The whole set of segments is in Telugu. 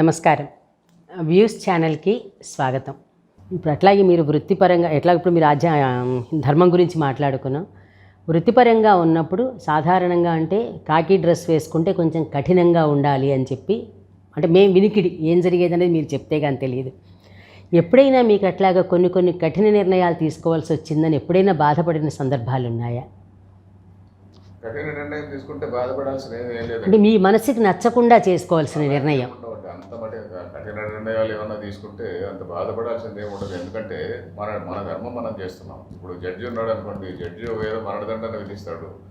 నమస్కారం. వ్యూస్ ఛానల్కి స్వాగతం. ఇప్పుడు అట్లాగే మీరు వృత్తిపరంగా ఎట్లా ఇప్పుడు మీరు ఆధ్యా ధర్మం గురించి మాట్లాడుకున్నాం. వృత్తిపరంగా ఉన్నప్పుడు సాధారణంగా అంటే కాకి డ్రెస్ వేసుకుంటే కొంచెం కఠినంగా ఉండాలి అని చెప్పి అంటే మేము వినికిడి ఏం జరిగేది అనేది మీరు చెప్తే కానీ తెలియదు. ఎప్పుడైనా మీకు అట్లాగా కొన్ని కొన్ని కఠిన నిర్ణయాలు తీసుకోవాల్సి వచ్చిందని ఎప్పుడైనా బాధపడిన సందర్భాలు ఉన్నాయా? కఠిన నిర్ణయం తీసుకుంటే బాధపడాల్సిన ఏం లేదు. అంటే మీ మనసుకి నచ్చకుండా చేసుకోవాల్సిన నిర్ణయం. అంత మటుకు కఠిన నిర్ణయాలు ఏమన్నా తీసుకుంటే అంత బాధపడాల్సింది ఏమి ఉండదు. ఎందుకంటే మన మన ధర్మం మనం చేస్తున్నాం. ఇప్పుడు జడ్జి ఉన్నాడు అనుకోండి. జడ్జి ఏదో మరణదండన విధిస్తాడు.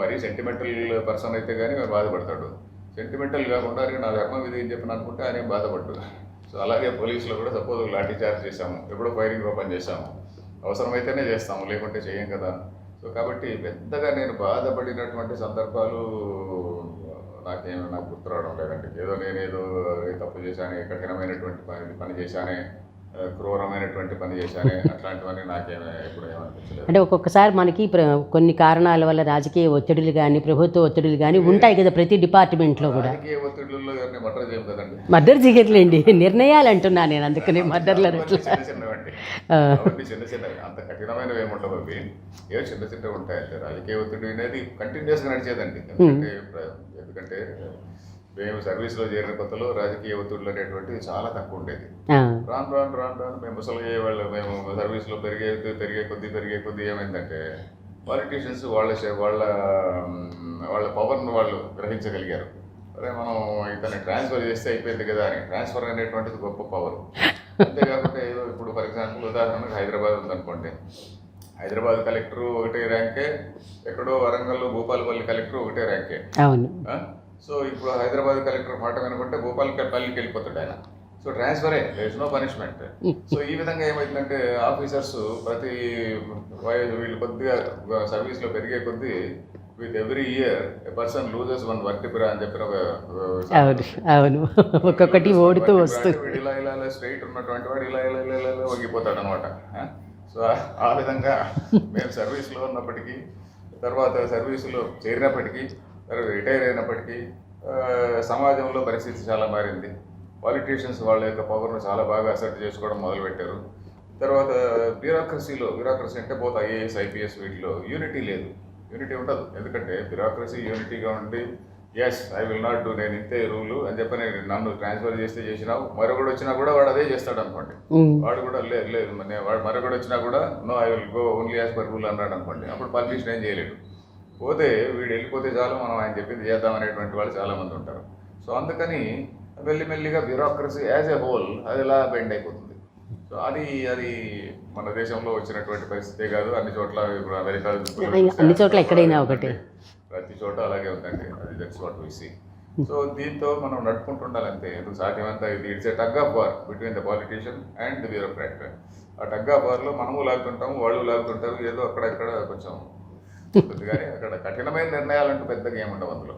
మరీ సెంటిమెంటల్ పర్సన్ అయితే కానీ బాధపడతాడు. సెంటిమెంటల్ కాకుండా "అరే, నా ధర్మం ఇది అని చెప్పి అనుకుంటే ఆయన ఏం బాధపడ్డు. సో అలాగే పోలీసులో కూడా సపోజ్ లాఠీ చార్జ్ చేశాము. ఎప్పుడో ఫైరింగ్ ఓపెన్ చేశాము. అవసరమైతేనే చేస్తాము. లేకుంటే చేయం కదా. సో కాబట్టి పెద్దగా నేను బాధపడినటువంటి సందర్భాలు నాకేం నాకు గుర్తు రావడం లేదండి. ఏదో నేనేదో ఏదో తప్పు చేశానే కఠినమైనటువంటి పని పని చేశానే క్రూరమైనటువంటి పని చేశానే అట్లాంటివన్నీ నాకేమీ ఎప్పుడు ఏమనిపించలేదు అంటే ఒక్కొక్కసారి మనకి కొన్ని కారణాల వల్ల రాజకీయ ఒత్తిడులు కానీ ప్రభుత్వ ఒత్తిడులు కానీ ఉంటాయి కదా ప్రతి డిపార్ట్మెంట్లో కూడా. రాజకీయ ఒత్తిడుల్లో ఎవరిని మటర్ చేయం కదండి. మర్డర్ చేయట్లేండి. నిర్ణయాలు అంటున్నా నేను అందుకనే మర్డర్లు చిన్న చిన్న అంత కఠినమైనవి ఏముండవు అవి. ఏవో చిన్న చిన్నవి ఉంటాయి రాజకీయ ఒత్తిడి అనేది కంటిన్యూస్గా నడిచేదండి. ఎందుకంటే మేము సర్వీస్లో చేరిన కొత్తలో రాజకీయ ఒత్తిడులు అనేటువంటివి చాలా తక్కువ ఉండేది. రాను రాను రాను రాను మేము ముసలి వాళ్ళు మేము సర్వీస్లో పెరిగే పెరిగే కొద్దీ పెరిగే కొద్దీ ఏమైందంటే పాలిటీషియన్స్ వాళ్ళ వాళ్ళ వాళ్ళ పవర్ను వాళ్ళు గ్రహించగలిగారు. అరే మనం ఇతన్ని ట్రాన్స్ఫర్ చేస్తే అయిపోయింది కదా అని. ట్రాన్స్ఫర్ అనేటువంటిది గొప్ప పవర్ అంతేకాకుండా ఏదో ఇప్పుడు ఫర్ ఎగ్జాంపుల్ ఉదాహరణకు హైదరాబాద్ ఉందనుకోండి. హైదరాబాద్ కలెక్టర్ ఒకటే ర్యాంకే ఎక్కడో వరంగల్లో భూపాలపల్లి కలెక్టర్ ఒకటే ర్యాంకే? సో ఇప్పుడు హైదరాబాద్ కలెక్టర్ మాట వినుకుంటే భూపాలపల్లికి వెళ్ళిపోతాడు ఆయన. సో ట్రాన్స్ఫరే దేస్ నో పనిష్మెంట్ సో ఈ విధంగా ఏమైందంటే ఆఫీసర్స్ ప్రతి వీళ్ళు కొద్దిగా సర్వీస్లో పెరిగే కొద్దీ with every year person loses one vertebra అని చెప్పిన ఒక అవును ఒక్కొక్కటి ఓడుతూ వస్తుంది ఇలా ఇలా ఇలా స్ట్రైట్ ఉన్నటువంటి వాడు ఇలా ఇలా ఇలా ఇలా వంగిపోతాడు అనమాట సో ఆ- ఆ విధంగా మేము సర్వీస్లో ఉన్నప్పటికీ తర్వాత సర్వీసులో చేరినప్పటికీ తర్వాత రిటైర్ అయినప్పటికీ సమాజంలో పరిస్థితి చాలా మారింది. పాలిటీషియన్స్ వాళ్ళ యొక్క పవర్ను చాలా బాగా అసెప్ట్ చేసుకోవడం మొదలుపెట్టారు. తర్వాత బ్యూరోక్రసీలో బ్యూరోక్రసీ అంటే పోతే ఐఏఎస్ ఐపీఎస్ వీటిలో యూనిటీ లేదు. యూనిటీ ఉండదు. ఎందుకంటే బ్యూరోక్రసీ యూనిటీగా ఉండి yes I will not do నేను ఇంతే రూలు అని చెప్పని నన్ను ట్రాన్స్ఫర్ చేస్తే చేసినావు. మరొకడు వచ్చినా కూడా వాడు అదే చేస్తాడు అనుకోండి. వాడు కూడా లేదు లేదు. వాడు మరొకడు వచ్చినా కూడా no I will go only as per rule అన్నాడు అనుకోండి. అప్పుడు పర్మిషన్ ఏం చేయలేడు పోతే వీడు వెళ్ళిపోతే చాలు మనం ఆయన చెప్పింది చేద్దాం అనేటువంటి వాళ్ళు చాలామంది ఉంటారు. సో అందుకని మెల్లిమెల్లిగా బ్యూరోక్రసీ యాజ్ ఎ హోల్ అది ఇలా బెండ్ అయిపోతుంది? సో అది అది మన దేశంలో వచ్చినటువంటి పరిస్థితే కాదు అన్ని చోట్ల ఇప్పుడు అమెరికా అన్ని చోట్ల ఎక్కడైనా ఒకటే. ప్రతి చోట అలాగే ఉందండి. అది that's what we see so దీంతో మనం నడుపుకుంటుండాలి అంతే ఎందుకు సాధ్యమంతా ఇది? It's a tug of war between the politician and the bureaucrat ఆ టగ్ ఆఫ్ వార్లో మనము లాగుతుంటాము వాళ్ళు లాగుతుంటారు ఏదో అక్కడక్కడ కొంచెం కానీ అక్కడ కఠినమైన నిర్ణయాలంటూ పెద్దగా ఏముండవు అందులో.